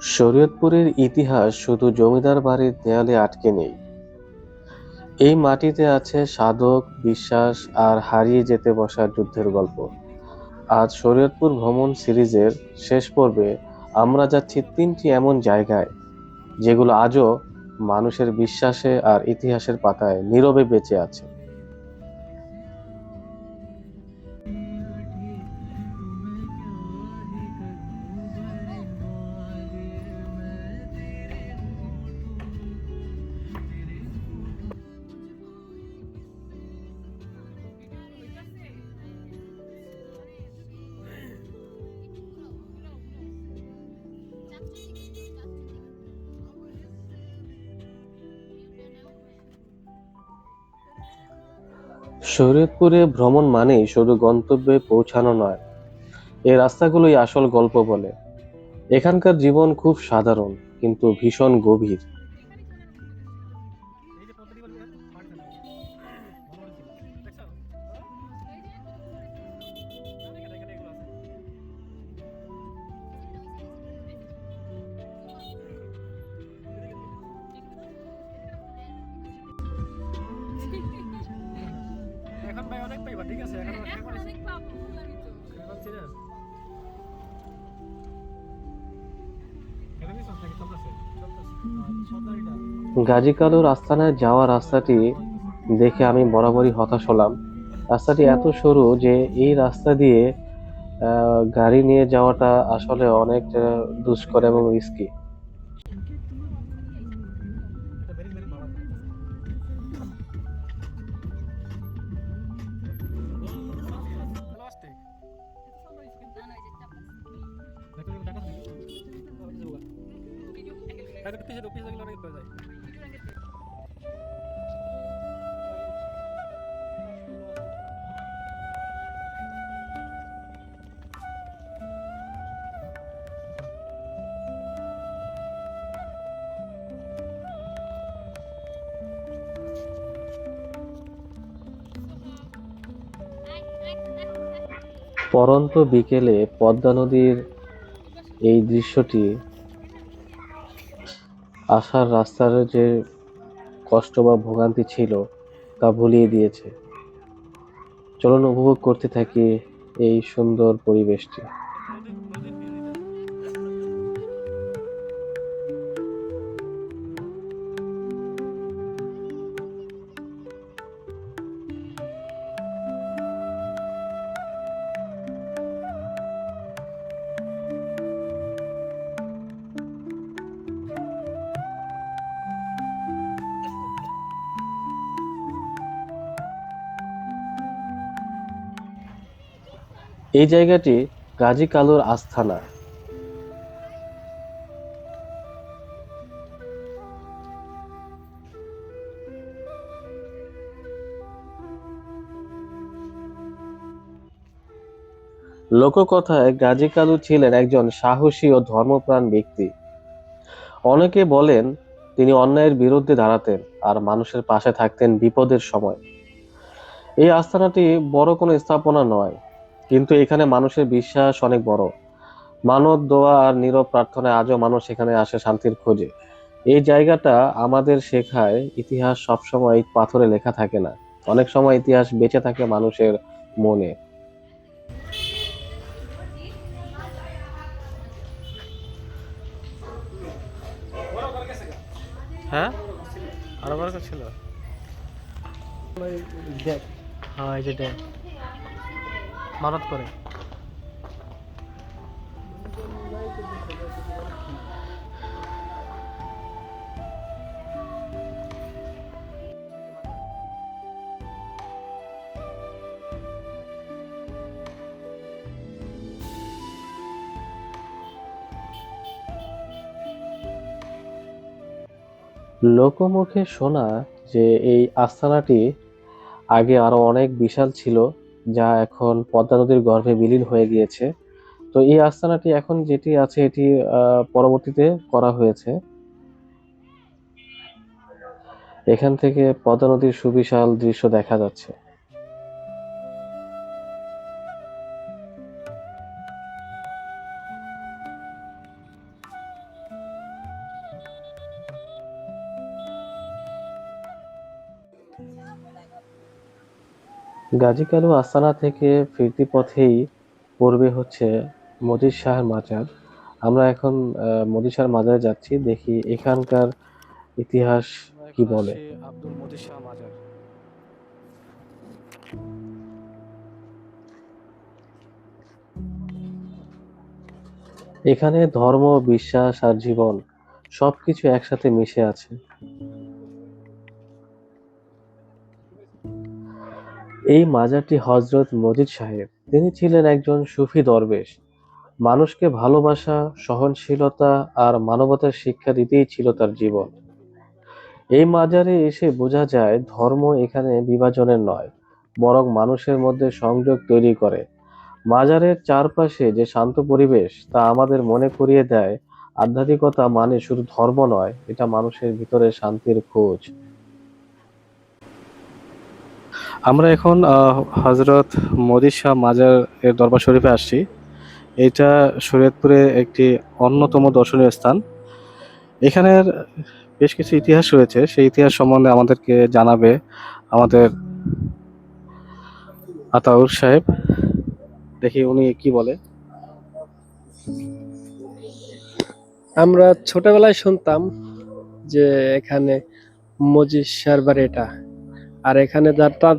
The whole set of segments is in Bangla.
শরীয়তপুরের ইতিহাস শুধু জমিদার বাড়ির দেয়ালে আটকে নেই। এই মাটিতে আছে সাধক, বিশ্বাস আর হারিয়ে যেতে বসা যুদ্ধের গল্প। আজ শরীয়তপুর ভ্রমণ সিরিজের শেষ পর্বে আমরা যাচ্ছি তিনটি এমন জায়গায়, যেগুলো আজও মানুষের বিশ্বাসে আর ইতিহাসের পাতায় নীরবে বেঁচে আছে। শরীয়তপুরে ভ্রমণ মানেই শুধু গন্তব্যে পৌঁছানো নয়। এই রাস্তাগুলোই আসল গল্প বলে। এখানকার জীবন খুব সাধারণ, কিন্তু ভীষণ গভীর। ঠিক আছে এখন এখন অনেক পাবো গাজী কালুর আস্তানায় যাওয়া রাস্তাটি দেখে আমি বরাবরই হতাশ হলাম। রাস্তাটি এত সরু যে এই রাস্তা দিয়ে আহ, গাড়ি নিয়ে যাওয়াটা আসলে অনেক দুষ্কর এবং রিস্কি গেলে অনেক যায় পরন্ত বিকেলে পদ্মা নদীর এই দৃশ্যটি আসার রাস্তার যে কষ্ট বা ভোগান্তি ছিল, তা ভুলিয়ে দিয়েছে। চলুন উপভোগ করতে থাকি এই সুন্দর পরিবেশটি। এই জায়গাটি গাজী কালুর আস্থানা। লোককথায় গাজী কালু ছিলেন একজন সাহসী ও ধর্মপ্রাণ ব্যক্তি। অনেকে বলেন, তিনি অন্যায়ের বিরুদ্ধে দাঁড়াতেন আর মানুষের পাশে থাকতেন বিপদের সময়। এই আস্থানাটি বড় কোনো স্থাপনা নয় কিন্তু এখানে মানুষের বিশ্বাস অনেক বড়। মানব দোয়া আর নীরব প্রার্থনায় আজও মানুষ এখানে আসে শান্তির খোঁজে। এই জায়গাটা আমাদের শেখায় ইতিহাস সবসময় পাথরে লেখা থাকে না। অনেক সময় ইতিহাস বেঁচে থাকে মানুষের মনে। হ্যাঁ? আরও বড় ছিল? দেখ। হ্যাঁ এই যে দেখ। মানত করে। লোকমুখে শোনা যে এই আস্তানাটি আগে আরও অনেক বিশাল ছিল যা এখন পদ্মা নদীর গর্ভে বিলীন হয়ে গিয়েছে। তো এই আস্তানাটি এখন যেটি আছে, এটি পরবর্তীতে করা হয়েছে। এখান থেকে পদ্মা নদীর সুবিশাল দৃশ্য দেখা যাচ্ছে। গাজী কালু আস্তানা থেকে ফিরতি পথেই পড়বে হচ্ছে মজিদ শাহের মাজার। আমরা এখন মজিদ শাহের মাজারে যাচ্ছি দেখি এখানকার ইতিহাস কি বলে। আব্দুল মজিদ শাহ মাজার। এখানে ধর্ম বিশ্বাস আর জীবন সবকিছু একসাথে মিশে আছে। এই মাজারটি হজরত মজিদ সাহেব। তিনি ছিলেন একজন সুফি দরবেশ। মানুষকে ভালোবাসা, সহনশীলতা আর মানবতার শিক্ষা দিতেই ছিল তার জীবন। এই মাজারে এসে বোঝা যায়, ধর্ম এখানে বিভাজনের নয়, বরং মানুষের মধ্যে সংযোগ তৈরি করে। মাজারের চারপাশে যে শান্ত পরিবেশ, তা আমাদের মনে করিয়ে দেয়, আধ্যাত্মিকতা মানে শুধু ধর্ম নয়, এটা মানুষের ভিতরে শান্তির খোঁজ। আমরা এখন হজরত মদির শাহ মাজার এর দরবার শরীফে আসছি। এটা শরীয়তপুরে একটি অন্যতম দর্শনীয় স্থান। এখানের বেশ কিছু ইতিহাস রয়েছে। সেই ইতিহাস সম্বন্ধে আমাদেরকে জানাবে আমাদের আতাউর সাহেব। দেখি উনি কি বলে। আমরা ছোটবেলায় শুনতাম যে এখানে মজিদ বাড়ি এটা। আর এখানে যার তার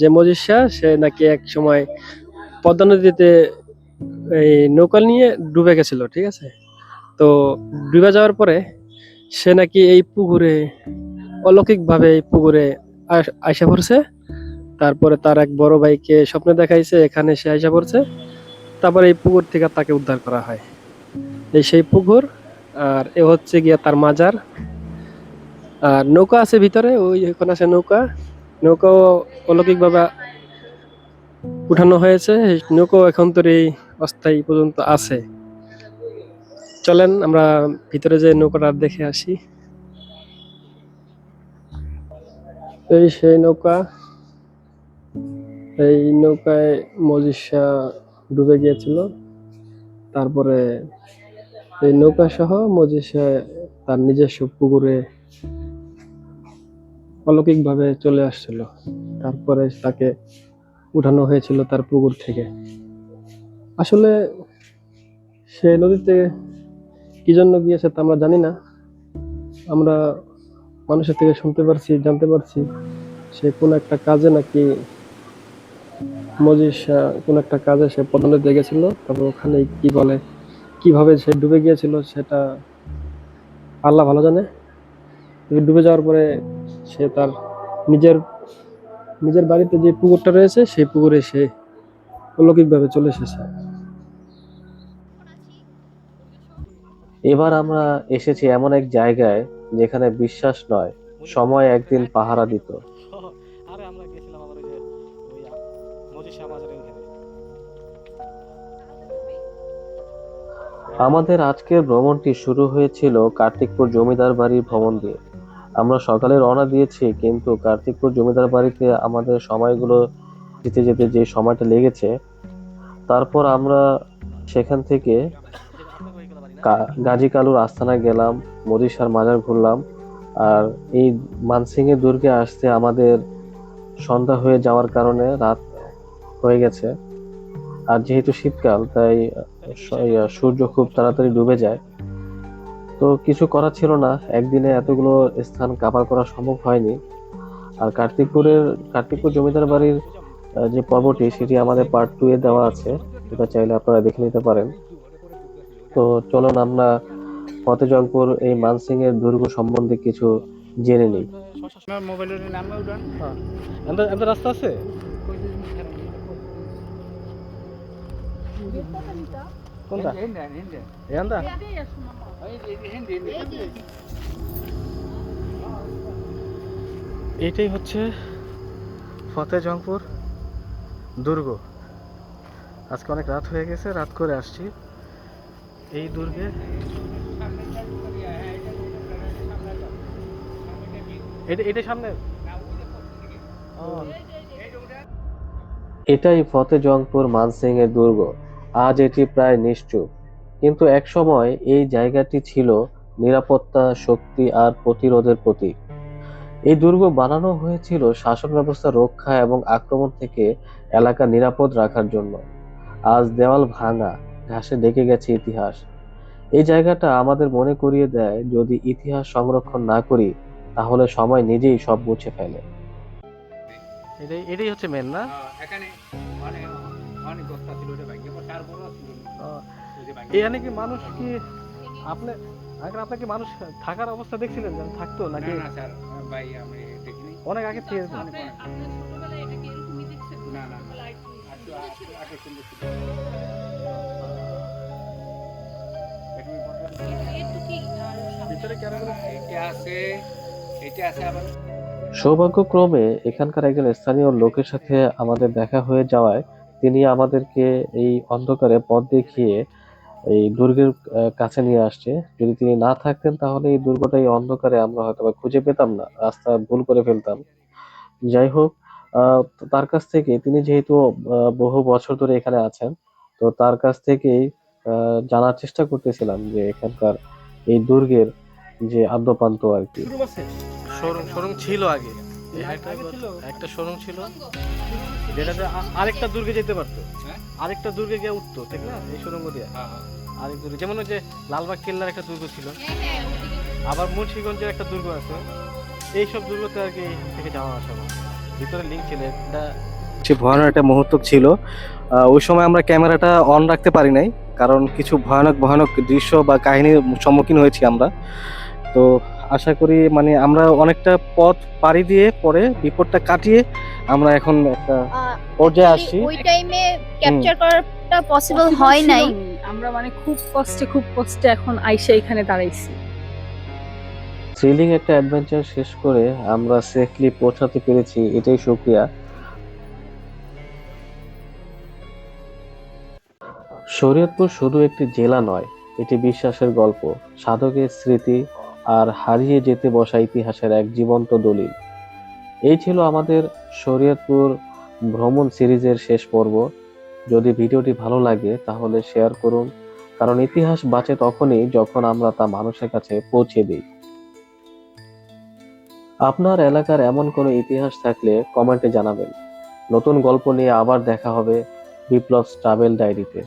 যে শাহ সে নাকি এক সময় পদ্মা নদীতে এই নৌকা নিয়ে ডুবে গেছিল, ঠিক আছে? তো ডুবে যাওয়ার পরে সে নাকি এই পুকুরে, অলৌকিকভাবে এই পুকুরে আইসা পড়ছে। তারপরে তার এক বড় ভাইকে স্বপ্নে দেখাইছে, এখানে সে আইসা পড়ছে। তারপরে এই পুকুর থেকে তাকে উদ্ধার করা হয়। এই সেই পুকুর, আর এ হচ্ছে গিয়া তার মাজার। আর নৌকা আছে ভিতরে, ওই এখন আছে নৌকা। নৌকাও অলৌকিকভাবে উঠানো হয়েছে। নৌকাও এখন তোর এই অস্থায়ী পর্যন্ত আছে। চলেন, আমরা ভিতরে যে নৌকাটা দেখে আসি। এই সেই নৌকা, এই নৌকায় মজিষা ডুবে গিয়েছিল। তারপরে এই নৌকা সহ মজিষা তার নিজস্ব পুকুরে অলৌকিকভাবে চলে আসছিল। তারপরে তাকে উঠানো হয়েছিল তার পুকুর থেকে। আসলে সে নদীতে কি জন্য গিয়েছে তা আমরা জানি না। আমরা মানুষের থেকে শুনতে পারছি, জানতে পারছি সে কোন একটা কাজে নাকি মজিষা কোন একটা কাজে সে পদোন্নতি গেছিল। তারপর ওখানে কি বলে, কীভাবে সে ডুবে গিয়েছিল সেটা আল্লাহ ভালো জানে। ডুবে যাওয়ার পরে সে তার নিজের নিজের বাড়িতে যে পুকুরটা রয়েছে সেই পুকুরে সে অলৌকিকভাবে চলে এসেছে। এবার আমরা এসেছি এমন এক জায়গায় যেখানে বিশ্বাস নয় সময় একদিন পাহারা দিত। আমাদের আজকের ভ্রমণটি শুরু হয়েছিল কার্তিকপুর জমিদার বাড়ির ভ্রমণ দিয়ে। আমরা সকালে রওনা দিয়েছি, কিন্তু কার্তিকপুর জমিদার বাড়িতে আমাদের সময়গুলো যেতে যেতে যে সময়টা লেগেছে, তারপর আমরা সেখান থেকে গাজী কালুর আস্তানায় গেলাম মদিসার মাজার ঘুরলাম, আর এই মানসিংহের দুর্গে আসতে আমাদের সন্ধ্যা হয়ে যাওয়ার কারণে রাত হয়ে গেছে। আর যেহেতু শীতকাল, তাই সূর্য খুব তাড়াতাড়ি ডুবে যায়। তো কিছু করার ছিল না। একদিনে এতগুলো স্থান কাভার করা সম্ভব হয়নি। আর কার্তিকপুরের কার্তিকপুর জমিদার বাড়ির যে পর্বটি সেটি আমাদের পার্ট টু এ দেওয়া আছে। সেটা চাইলে আপনারা দেখে নিতে পারেন। তো চলুন আমরা ফতেজংপুর এই মানসিং এর দুর্গ সম্বন্ধে কিছু জেনে নিই। মোবাইলের নাম্বার উঠান। হ্যাঁ। রাস্তা আছে? কোনটা? এখানটা এইটাই হচ্ছে ফতেজংপুর দুর্গ। আজকে অনেক রাত হয়ে গেছে রাত করে আসছি। এই দুর্গে এটা এটা সামনে। এটাই ফতেজংপুর মানসিং এর দুর্গ। আজ এটি প্রায় নিশ্চুপ। কিন্তু একসময় এই জায়গাটি ছিল নিরাপত্তা শক্তি আর প্রতিরোধের প্রতীক। এই দুর্গ বানানো হয়েছিল শাসন ব্যবস্থা রক্ষা এবং আক্রমণ থেকে এলাকা নিরাপদ রাখার জন্য। আজ দেওয়াল ভাঙা ঘাসে ডেকে গেছে ইতিহাস। এই জায়গাটা আমাদের মনে করিয়ে দেয় যদি ইতিহাস সংরক্ষণ না করি তাহলে সময় নিজেই সব মুছে ফেলে। এটাই এটাই হচ্ছে মেন না? এখানে অনেক অনেক ছিল ওটা এখানে কি মানুষ কি আপনি আগে আপনাকে মানুষ থাকার অবস্থা দেখছিলেন যে থাকতো নাকি? না স্যার ভাই আমি দেখিনি। অনেক আগে থেকে আপনি আপনার ছোটবেলায় এটাকে এরকমই দেখছেন? না, না। আগে- আগে সুন্দর ছিল। এখানে বসে- একটু কি আর ভিতরে ক্যামেরা এটা আছে এটা আছে আবার। সৌভাগ্যক্রমে এখানকার একজন স্থানীয় লোকের সাথে আমাদের দেখা হয়ে যাওয়ায় তিনি আমাদেরকে এই অন্ধকারে পথ দেখিয়ে এই দুর্গের কাছে নিয়ে আসছে। যদি তিনি না থাকতেন, তাহলে এই দুর্গটা, এই অন্ধকারে আমরা হয়তো বা খুঁজে পেতাম না, রাস্তা ভুল করে ফেলতাম। যাই হোক তার কাছ থেকে তিনি যেহেতু বহু বছর ধরে এখানে আছেন, তো তার কাছ থেকেই জানার চেষ্টা করতেছিলাম যে এখানকার এই দুর্গের যে আদ্যপান্ত আর কি। ছিল আগে। একটা একটা শোরুম ছিল। যেটাতে আরেকটা দুর্গে যেতে পারতো। হ্যাঁ? আরেকটা দুর্গে গিয়ে উঠতো ঠিক না? এই শোরুম দিয়ে। হ্যাঁ, হ্যাঁ। আরেক দুর্গে। যেমন যে লালবাগ কেল্লার একটা দুর্গ ছিল। আবার মুন্সিগঞ্জের একটা দুর্গ আছে। এইসব দুর্গতে আর কি থেকে যাওয়া আসা। ভিতরে লিঙ্ক ছিল। এটা সে ভয়ানক একটা মুহূর্ত ছিল। ওই সময় আমরা ক্যামেরাটা অন রাখতে পারি নাই। কারণ কিছু ভয়ানক ভয়ানক দৃশ্য বা কাহিনীর সম্মুখীন হয়েছি আমরা। তো আশা করি মানে আমরা অনেকটা পথ পাড়ি দিয়ে পরে বিপদটা কাটিয়ে আমরা এখন একটা পর্যায়ে আসছি। ওই টাইমে ক্যাপচার করাটা পসিবল হয় নাই? আমরা মানে খুব কষ্টে খুব কষ্টে এখন আইসা এখানে দাঁড়াইছি। থ্রিলিং একটা অ্যাডভেঞ্চার শেষ করে আমরা সেফলি পৌঁছাতে পেরেছি এটাই শুক্রিয়া শরীয়তপুর শুধু একটি জেলা নয় এটি বিশ্বাসের গল্প সাধকের স্মৃতি আর হারিয়ে যেতে বসা ইতিহাসের এক জীবন্ত দলিল। এই ছিল আমাদের শরীয়তপুর ভ্রমণ সিরিজের শেষ পর্ব। যদি ভিডিওটি ভালো লাগে, তাহলে শেয়ার করুন, কারণ ইতিহাস বাঁচে তখনই যখন আমরা তা মানুষের কাছে পৌঁছে দিই। আপনার এলাকার এমন কোনো ইতিহাস থাকলে কমেন্টে জানাবেন। নতুন গল্প নিয়ে আবার দেখা হবে বিপ্লব ট্রাভেল ডায়েরিতে।